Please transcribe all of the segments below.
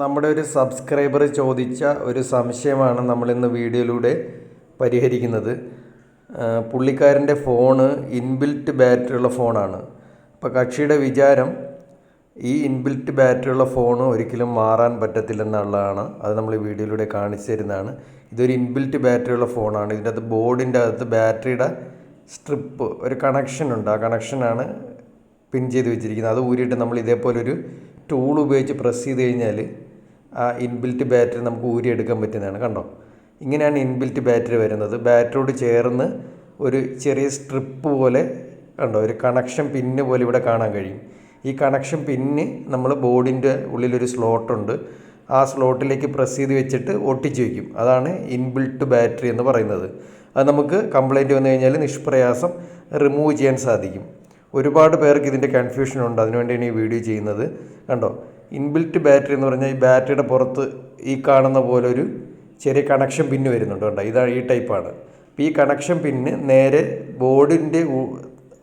നമ്മുടെ ഒരു സബ്സ്ക്രൈബർ ചോദിച്ച ഒരു സംശയമാണ് നമ്മളിന്ന് വീഡിയോയിലൂടെ പരിഹരിക്കുന്നത്. പുള്ളിക്കാരന്റെ ഫോണ് ഇൻബിൽറ്റ് ബാറ്ററിയുള്ള ഫോണാണ്. അപ്പോൾ കക്ഷിയുടെ വിചാരം ഈ ഇൻബിൽറ്റ് ബാറ്ററിയുള്ള ഫോൺ ഒരിക്കലും മാറാൻ പറ്റത്തില്ലെന്നുള്ളതാണ്. അത് നമ്മൾ വീഡിയോയിലൂടെ കാണിച്ചു തരുന്നതാണ്. ഇതൊരു ഇൻബിൽറ്റ് ബാറ്ററിയുള്ള ഫോണാണ്. ഇതിന്റെ അകത്ത് ബോർഡിന്റെ അകത്ത് ബാറ്ററിയുടെ സ്ട്രിപ്പ് ഒരു കണക്ഷൻ ഉണ്ട്. ആ കണക്ഷനാണ് പിൻ ചെയ്ത് വെച്ചിരിക്കുന്നത്. അത് ഊരിയിട്ട് നമ്മൾ ഇതേപോലെ ഒരു ടൂൾ ഉപയോഗിച്ച് പ്രസ് ചെയ്ത് കഴിഞ്ഞാൽ ഇൻബിൽറ്റ് ബാറ്ററി നമുക്ക് ഊരിയെടുക്കാൻ പറ്റുന്നതാണ്. കണ്ടോ? ഇങ്ങനെയാണ് ഇൻബിൽറ്റ് ബാറ്ററി വരുന്നത്. ബാറ്ററിയോട് ചേർന്ന് ഒരു ചെറിയ സ്ട്രിപ്പ് പോലെ കണ്ടോ? ഒരു കണക്ഷൻ പിന്ന് പോലെ ഇവിടെ കാണാൻ കഴിയും. ഈ കണക്ഷൻ പിന്ന് നമ്മൾ ബോർഡിന്റെ ഉള്ളിലൊരു സ്ലോട്ടുണ്ട് ആ സ്ലോട്ടിലേക്ക് പ്രസ് ചെയ്ത് വെച്ചിട്ട് ഒട്ടിച്ച് വയ്ക്കും അതാണ് ഇൻബിൽട്ട് ബാറ്ററി എന്ന് പറയുന്നത്. അത് നമുക്ക് കംപ്ലൈന്റ് വന്നു കഴിഞ്ഞാൽ നിഷ്പ്രയാസം റിമൂവ് ചെയ്യാൻ സാധിക്കും. ഒരുപാട് പേർക്ക് ഇതിന്റെ കൺഫ്യൂഷൻ ഉണ്ട്. അതിനുവേണ്ടിയാണ് ഈ വീഡിയോ ചെയ്യുന്നത്. കണ്ടോ? ഇൻബിൽറ്റ് ബാറ്ററി എന്ന് പറഞ്ഞാൽ ഈ ബാറ്ററിയുടെ പുറത്ത് ഈ കാണുന്ന പോലെ ഒരു ചെറിയ കണക്ഷൻ പിന്ന് വരുന്നുണ്ട് കേട്ടോ ഇതാണ് ഈ ടൈപ്പാണ്. അപ്പോൾ ഈ കണക്ഷൻ പിന്ന് നേരെ ബോർഡിന്റെ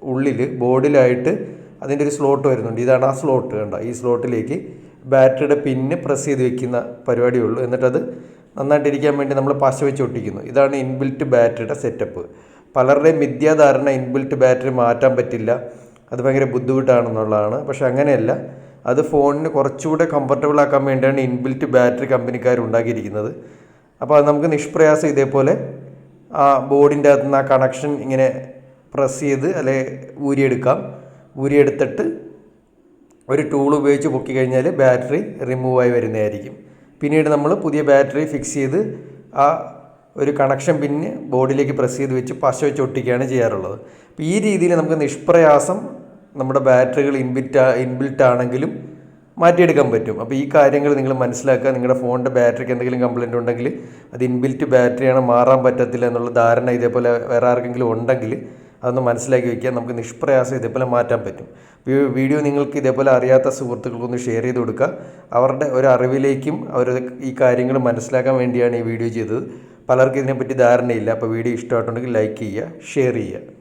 ഉള്ളിൽ ബോർഡിലായിട്ട് അതിന്റെ ഒരു സ്ലോട്ട് വരുന്നുണ്ട്. ഇതാണ് ആ സ്ലോട്ട് കണ്ടോ? ഈ സ്ലോട്ടിലേക്ക് ബാറ്ററിയുടെ പിന്ന് പ്രസ് ചെയ്ത് വെക്കുന്ന പരിപാടിയുള്ളൂ. എന്നിട്ടത് നന്നായിട്ടിരിക്കാൻ വേണ്ടി നമ്മൾ പശ വെച്ച് ഒട്ടിക്കുന്നു ഇതാണ് ഇൻബിൽറ്റ് ബാറ്ററിയുടെ സെറ്റപ്പ്. പലരുടെയും മിഥ്യാധാരണ ഇൻബിൽറ്റ് ബാറ്ററി മാറ്റാൻ പറ്റില്ല. അത് ഭയങ്കര ബുദ്ധിമുട്ടാണെന്നുള്ളതാണ്. പക്ഷേ അങ്ങനെയല്ല. അത് ഫോണിന് കുറച്ചുകൂടെ കംഫർട്ടബിൾ ആക്കാൻ വേണ്ടിയാണ് ഇൻബിൽറ്റ് ബാറ്ററി കമ്പനിക്കാർ ഉണ്ടാക്കിയിരിക്കുന്നത്. അപ്പോൾ അത് നമുക്ക് നിഷ്പ്രയാസം ഇതേപോലെ ആ ബോർഡിന്റെ അകത്ത് നിന്ന് ആ കണക്ഷൻ ഇങ്ങനെ പ്രസ് ചെയ്ത് അല്ലെ ഊരിയെടുക്കാം. ഊരിയെടുത്തിട്ട് ഒരു ടൂൾ ഉപയോഗിച്ച് പൊക്കി കഴിഞ്ഞാൽ ബാറ്ററി റിമൂവ് ആയി വരുന്നതായിരിക്കും. പിന്നീട് നമ്മൾ പുതിയ ബാറ്ററി ഫിക്സ് ചെയ്ത് ആ ഒരു കണക്ഷൻ പിന്നെ ബോർഡിലേക്ക് പ്രസ് ചെയ്ത് വെച്ച് പശ വെച്ച് ഒട്ടിക്കുകയാണ് ചെയ്യാറുള്ളത്. അപ്പോൾ ഈ രീതിയിൽ നമുക്ക് നിഷ്പ്രയാസം നമ്മുടെ ബാറ്ററികൾ ഇൻബിറ്റ് ഇൻബിൽറ്റ് ആണെങ്കിലും മാറ്റിയെടുക്കാൻ പറ്റും. അപ്പോൾ ഈ കാര്യങ്ങൾ നിങ്ങൾ മനസ്സിലാക്കുക. നിങ്ങളുടെ ഫോണിന്റെ ബാറ്ററിക്ക് എന്തെങ്കിലും കംപ്ലൈന്റ് ഉണ്ടെങ്കിൽ അത് ഇൻബിൽറ്റ് ബാറ്ററിയാണ് മാറാൻ പറ്റത്തില്ല എന്നുള്ള ധാരണ ഇതേപോലെ വേറെ ആർക്കെങ്കിലും ഉണ്ടെങ്കിൽ അതൊന്ന് മനസ്സിലാക്കി വയ്ക്കുക. നമുക്ക് നിഷ്പ്രയാസം ഇതേപോലെ മാറ്റാൻ പറ്റും. വീഡിയോ നിങ്ങൾക്ക് ഇതേപോലെ അറിയാത്ത സുഹൃത്തുക്കൾക്കൊന്ന് ഷെയർ ചെയ്ത് കൊടുക്കുക. അവരുടെ ഒരു അറിവിലേക്കും അവർ ഈ കാര്യങ്ങൾ മനസ്സിലാക്കാൻ വേണ്ടിയാണ് ഈ വീഡിയോ ചെയ്തത്. പലർക്കും ഇതിനെപ്പറ്റി ധാരണയില്ല. അപ്പോൾ വീഡിയോ ഇഷ്ടമായിട്ടുണ്ടെങ്കിൽ ലൈക്ക് ചെയ്യുക ഷെയർ ചെയ്യുക.